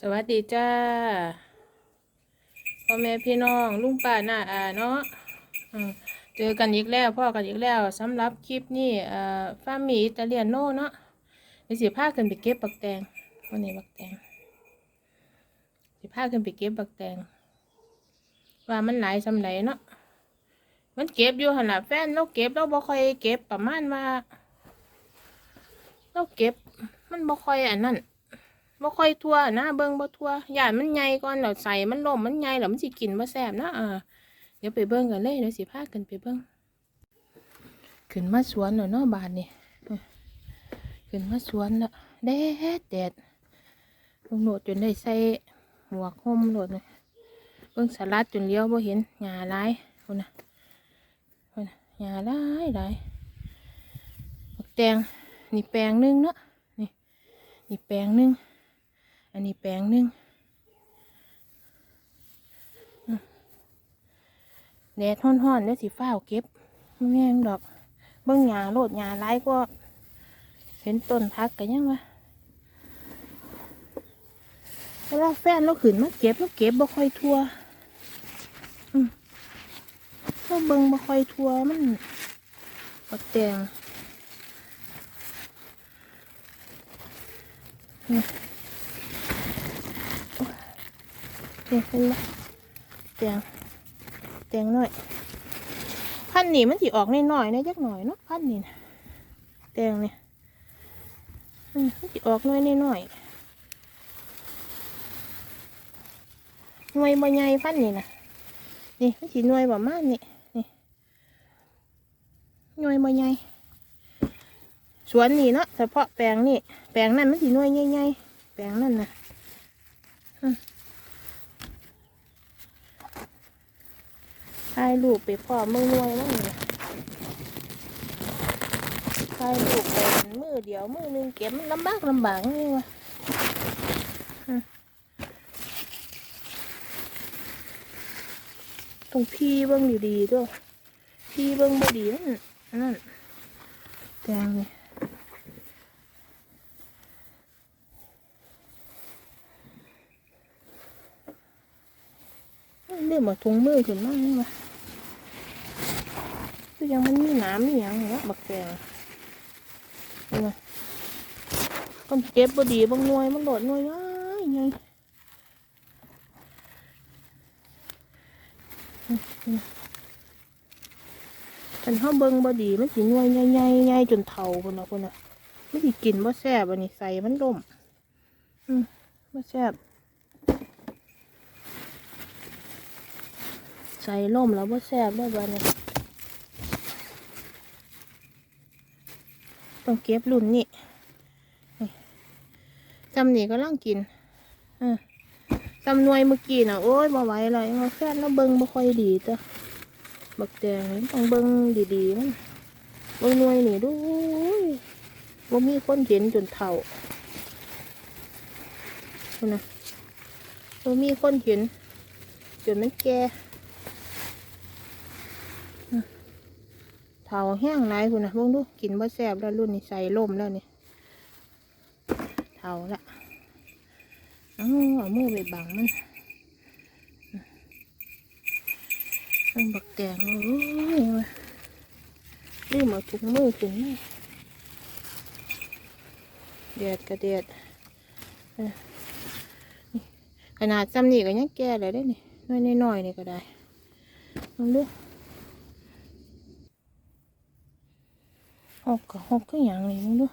สวัสดีจ้าพ่อแม่พี่น้องลุงป้าหน้าอาเนาะเจอกันอีกแล้วพ่อกันอีกแล้วสำหรับคลิปนี้เอ่อฟามีอิตาเลียนโน่เนาะเดี๋ยวสิพากันไปเก็บบักแตงวันนี้บักแตงสิพากันไปเก็บบักแตง ว่ามันหลายสำไหนเนาะมันเก็บอยู่ขนาดแฟนเราเก็บเราบ่ค่อยเก็บประมาณว่าเราเก็บมันบ่ค่อยอันนั้น บ่ค่อยทั่วนะเบิ่งบ่ทั่วย่านมันใหญ่ก่อนแล้วใส่มันล่มมันใหญ่แล้วมันสิกินบ่แซ่บนะอ่าเดี๋ยวไปเบิ่งกันเลยเดี๋ยวสิพากันไปเบิ่งขึ้นมาสวนแล้วเนาะบานนี่ขึ้นมาสวนแล้วแดดแดดลงโหนดจนได้ใส่หมวกห่มโหนดเลยเบิ่งสลัดจนเลี้ยวบ่เห็นหญ้าหลายพุ่นน่ะพุ่นน่ะหญ้าหลายหลายบักแตงนี่แปลงนึงเนาะนี่นี่แปลงนึง อันนี้แปลงหนึงแดดห้อนๆเดี๋ยวสิฟ้าเก็บไม่แง่ดอก เบิ่งหญ้าโลดหญ้าหลายก็เห็นต้นพักกันยังวะเวลาแฟนเราขึ้นมาเก็บเราเก็บบ่ค่อยทัวอืมเราเบิ่งบ่ค่อยทัวมันปักแตง นี่เตียงเป็นละเตียงเตียงหน่อย พันนี่มันสิออกน้อยๆนะจักหน่อยเนาะพันนี่นะเตียงเนี่ยอืมมันสิออกน้อยๆหน่อยหน่วยบ่ใหญ่พันนี่นะนี่มันสิหน่วยประมาณนี้นี่หน่วยบ่ใหญ่สวนนี่เนาะเฉพาะแปลงนี่แปลงนั่นมันสิหน่วยใหญ่ๆแปลงนั่นนะ ถ่ายรูปไปพร้อมือรวยมั่งเนี่ยถ่ายรูปไปมือเดียวมือหนึ่งเก็บมันลำบากลำบากนี่วะต้องพี่เบิ้งดีๆด้วยพี่เบิ้งบ่ดีนั่นนั่นแดงเลยเรียกมาถุงมือขึ้นมากนี่วะ คือยังมันมีน้ำมีอย่างเหรอบักแตงนี่ไงมันเก็บบดีบางหน่วยมันโหลดหน่วยง่ายไงกันห้าเบิงบดีมันสิหน่วยใหญ่ๆใหญ่จนเท่าคนนะคนน่ะไม่สิกินบ่แซ่บอันนี้ใส่มันล่มอืมบ่แซ่บใส่ล่มแล้วบ่แซ่บได้บ้านี้ ต้องเก็บรุ่นนี่จำนี่ก็ล่างกินอ่าจำหนวยเมื่อกี้น่ะโอ้ยบ่ไหวเลยมาแฟนแล้วเบิ้งบ่ค่อยดีจ้ะบักแดงนี่ต้องเบิ้งดีๆมันเบิ้งหน่วยนี่ดูยบ่มีคนเห็นจนเท่าคุณนะบ่มีคนเห็นจนมันแก่ เท่าแห้งไรคุณนะเบิ่งดูกินบ่แซ่บแล้วรุ่นนี้ใส่ล่มแล้วนี่เท่าละเอาเอามือไปบังมันมันบักแตงโอ้ยว่ะนี่มาถุงมือขึ้นมาแดดกระเดดเออนี่ขนาดซ้ำนี่ก็ยังแก่เลยได้นี่น้อยน้อยๆนี่ก็ได้ลองดู หกกับหกก็อย่างนี้มึงดู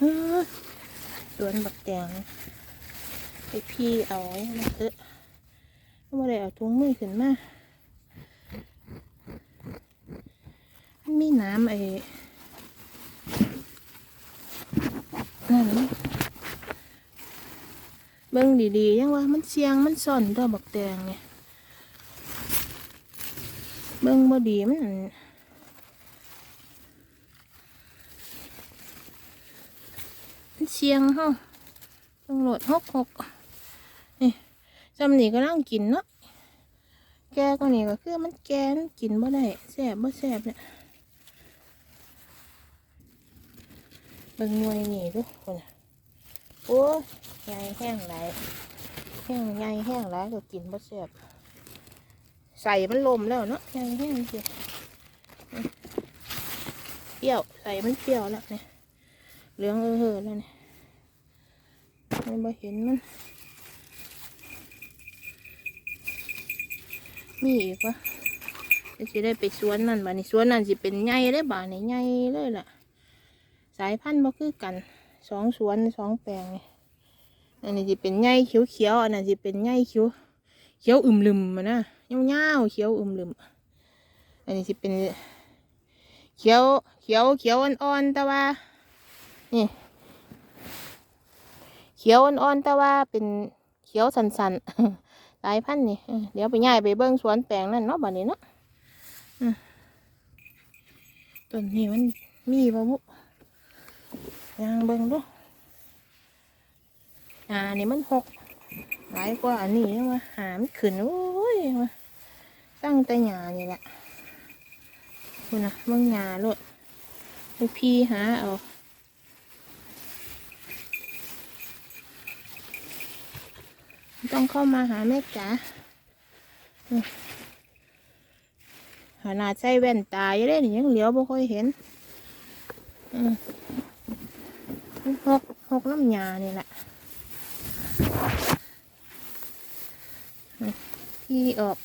อื้อสวนบักแตงไปพี่เอาไว้มาเถอะไม่ได้เอาถุงมือขึ้นมามีน้ำไอ้นั่นเบิ่งดีๆยังว่ามันเสียงมันซ่อนตัวบักแตงเนี่ยเบิ่งบ่ดีมัน มัน เสียงเฮาต้องโหลดหกหกนี่จำนี่ก็นั่งกินเนาะแกก็นี่ก็คือมันแกนกินบ่ได้แสบบ่แสบเนี่ยเบิ่งหน่วยนี่ทุกคนโอ้ยใหญ่แห้งไหลแห้งใหญ่แห้งไหลก็กินบ่แซ่บใส่มันลมแล้วเนาะใหญ่แห้งสิเปรี้ยวใส่มันเปรี้ยวแล้วเนี่ยเหลืองเออเออแล้วเนี่ย มันบ่เห็นมัน มีอีกวะเดี๋ยวสิได้ไปสวนนั่นบ้านี่สวนนั่นสิเป็นใหญ่ได้บ้านี่ใหญ่เลยล่ะ สายพันธุ์บ่คือกันสองสวนสองแปลงนี่อันนี้สิเป็นใหญ่เขียวเขียวอันนั้นสิเป็นใหญ่เขียวเขียวอึมลืมมานะเงาวๆเขียวอึมลืมอันนี้สิเป็นเขียวเขียวเขียวอ่อนๆแต่ว่านี่ เขียวอ่อนๆ แต่ว่าเป็นเขียวสันๆสายพันธุ์นี่เดี๋ยวไปย่ายไปเบิ้งสวนแปลงนั่นเนาะบัดนี้เนาะต้นนี้มันมีบ่บุยางเบิ้งดูอ่านี่มันหกหลายกว่าอันนี้มาหามขึ้นโอ้ยมาตั้งแต่หยานี่แหละคุณนะเบิ่งหยาโลดไปพี่หาเอา ต้องเข้ามาหาแม่จ๋าขนาดใส่แว่นตาอยู่เลยยังเหลียวบ่ค่อยเห็นหกหกน้ำยานี่แหละพี่ออก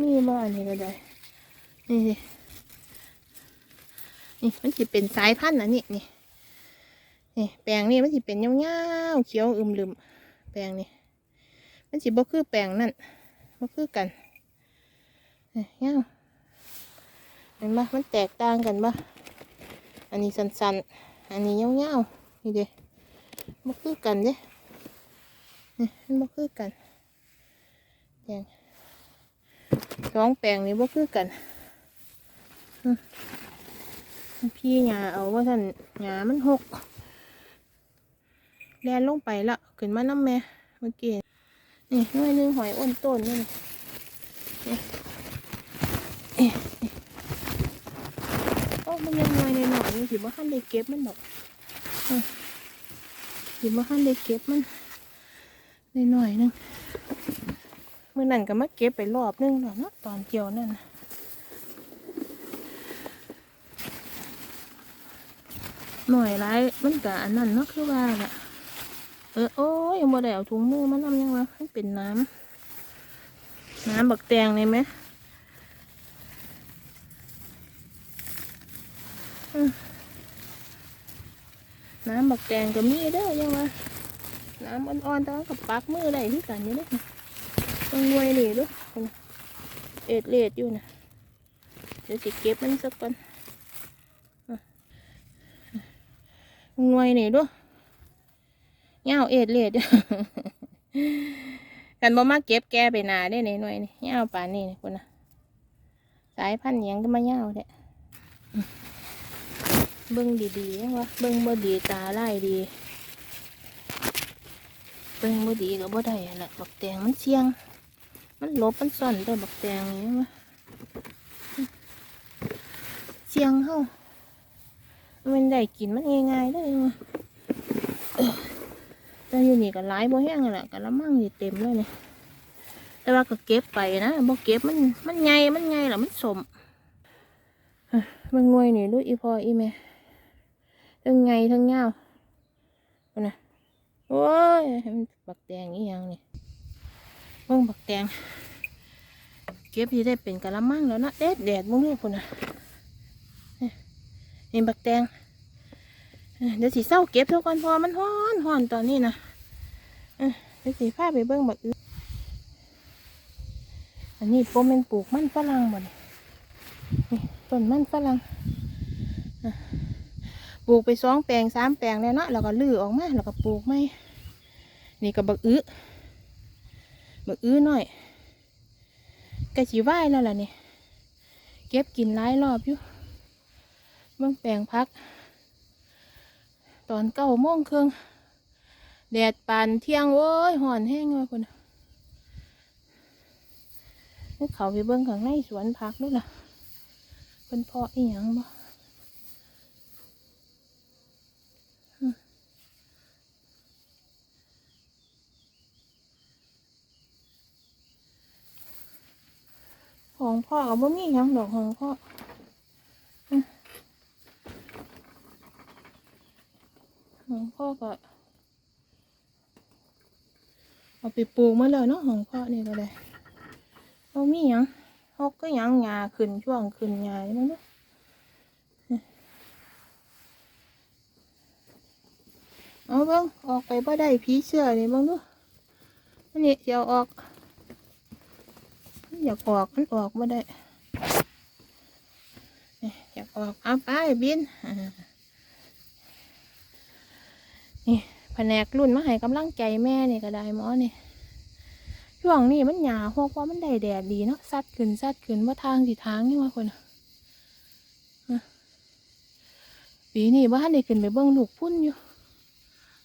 มีบ่อนนี้ก็ได้ นี่สินี่มันจะเป็นสายพันธุ์นะนี่นี่นี่แปลงนี่มันจะเป็นยาวๆเขียวอึมลืมแปลงนี่ มันสิบ่คือแปลงนั่นบ่คือกันเนี่ยเห็นปะมันแตกต่างกันปะอันนี้สันๆ อันนี้เงาๆนี่เด้บ่คือกันเด้นี่มันบ่คือกันแปลงสองแปลงนี้บ่คือกันพี่หยาเอาว่าท่านหยามันหกแลนลงไปละขึ้นมาน้ำแม่เมื่อกี้ นี่หน่วยหนึ่งหอยอ้นต้นนี่นี่นี่เอ๊ะนี่โอ้มันยังหน่วยในหน่อยอยู่สิบ่ทันได้เก็บมันดอกอืมสิบ่ทันได้เก็บมันในหน่อยนึงเมื่อนั้นก็มาเก็บไปรอบนึงแล้วเนาะตอนเกี่ยวนั่นนะหน่อยไรมันก็อันนั้นเนาะคือว่าล่ะ เออโอ้ยยังบ่ได้เอาถุงมือมานำยังวะมันเป็นน้ำน้ำบักแตงเลยไหมน้ำบักแตงก็มีเด้อยังวะน้ำอ่อนๆแต่ว่ากับปักมือได้ที่กันอยู่เด้อต้องงวยนี่เด้วยเอ็ดเล็ดอยู่นะเดี๋ยวสิเก็บมันสักก่อนงวยนี่เด้วย เงาเอ็ดเลียดกันบ่มาเก็บแกไปนาได้ในหน่วยนี่เงาป่านนี่นี่คุณนะสายพันธุ์ยังก็มาเงาเด้เบิ่งดีๆยังวะเบิ่งบ่ดีตาไล่ดี เบิ่งบ่ดีก็บ่ได้หั่นละบักแตงมันเสี่ยง มันหลบมันซ่อนตัวบักแตงนี่วะเสี่ยงเฮามันได้กินมันง่ายๆได้อวะ แต่อยู่นี่ก็หลายบ่แห้งแหละกะละมังนี่เต็มเลยเนี่ยแต่ว่าก็เก็บไปนะบ่เก็บมันมันใหญ่มันใหญ่แล้วมันสมอะเบิ่งหน่วยนี่ดูอีพออีแม่ทั้งใหญ่ทั้งยาวพุ่นน่ะโอ้ยมันบักแดงอีหยังนี่เบิ่งบักแดงเก็บที่ได้เป็นกะละมังแล้วนะแดดแดดมึงดูพุ่นน่ะนี่นี่บักแดง เดี๋ยวสิเศร้าเก็บเท่าก่อนพอมันฮ้อนฮ้อนตอนนี้นะเดี๋ยวสิพาไปเบิ่งบักอื้ออันนี้โปเป็นปลูกมันฝรั่งบ่นี่นี่ต้นมันฝรั่งปลูกไปสองแปลงสามแปลงแล้วเนาะแล้วก็ลื้อออกมาแล้วก็ปลูกไม่นี่ก็บักอื้อบักอื้อหน่อยกะจีไหวแล้วล่ะนี่เก็บกินหลายรอบอยู่เบิ่งแปลงพัก ตอนเก้าโมงครึ่งแดดปานเที่ยงโว้ยห่อนแห้งเลยคนนี่เขาไปเบิ้งข้างในสวนพักด้วยล่ะเป็นพ่ออีหยังบ่ของพ่อกับบ่มีหยังดอกของพ่อ ของพ่อก็ เอาไปปลูกมาแล้วเนาะของพ่อนี่ก็ได้บ่มีหยังฮกก็หยังหญ้าขึ้นช่วงขึ้นหญ้านี่มั้งเนาะเอาเบิ่งออกไปบ่ได้ผีเสื้อนี่เบิ่งดูอันนี้เดี๋ยวออกอยากออกมันออกไม่ได้อ๊ะอยากออกเอาไปบินอ่านี่ แผนกรุ่นมาให้กำลังใจแม่นี่ก็ได้หมอนี่ช่วงนี้มันหยาหกว่ามันได้แดดดีเนาะซัดขึ้นซัดขึ้นว่าทางสิทางนี่ว่าคนน่ะอะปีนี้ว่าได้ขึ้นไปเบิ้งลูกพุ่นอยู่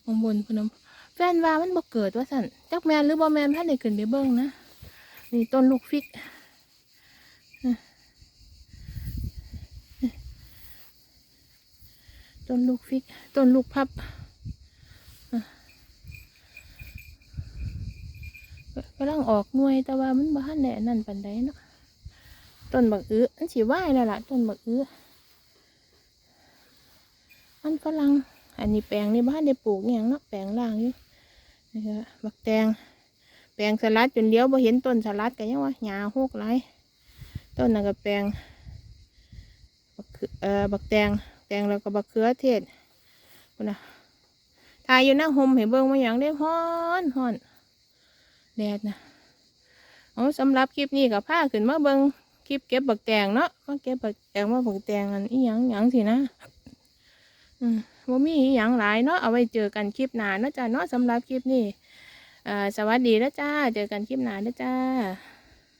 ข้างบนพนมแฟนว่ามันบ่เกิดว่าสั่นจักแมนหรือบ่แมนท่านได้ขึ้นไปเบิ้งนะนี่ต้นลูกฟิกต้นลูกฟิกต้นลูกพับอะ กำลังออกหน่วยแต่ว่ามันบ้านแดนั่นปันใดเนาะต้นบักอื้ออันสีไหวแล้วล่ะต้นบักอื้อมันฝรั่งอันนี้แปลงในบ้านได้ปลูกอย่างเนาะแปลงล่างอยู่นี่ก็บักแตงแปลงสลัดจนเลี้ยวบ่เห็นต้นสลัดกันยังวะหญ้าหกหลายต้นนั่นก็แปลงบักเขือเอ่อบักแตงแตงแล้วก็บักเขือเทศพุ่นะถ่ายอยู่หน้าห่มเห็นเบิ่งมาอย่างได้ฮ้อนฮ้อน แดดนะเอาสำหรับคลิปนี้กับผ้าขึ้นมาเบิงคลิปเก็บบักแตงเนาะมาเก็บบักแตงมาบักแตงอันอีหยังหยังสินะอืมบ่มีอีหยังหลายเนาะเอาไว้เจอกันคลิปหน้าเนาะจ้ะเนาะสำหรับคลิปนี้อ่าสวัสดีแล้วจ้า เจอกันคลิปหน้าแล้วจ้า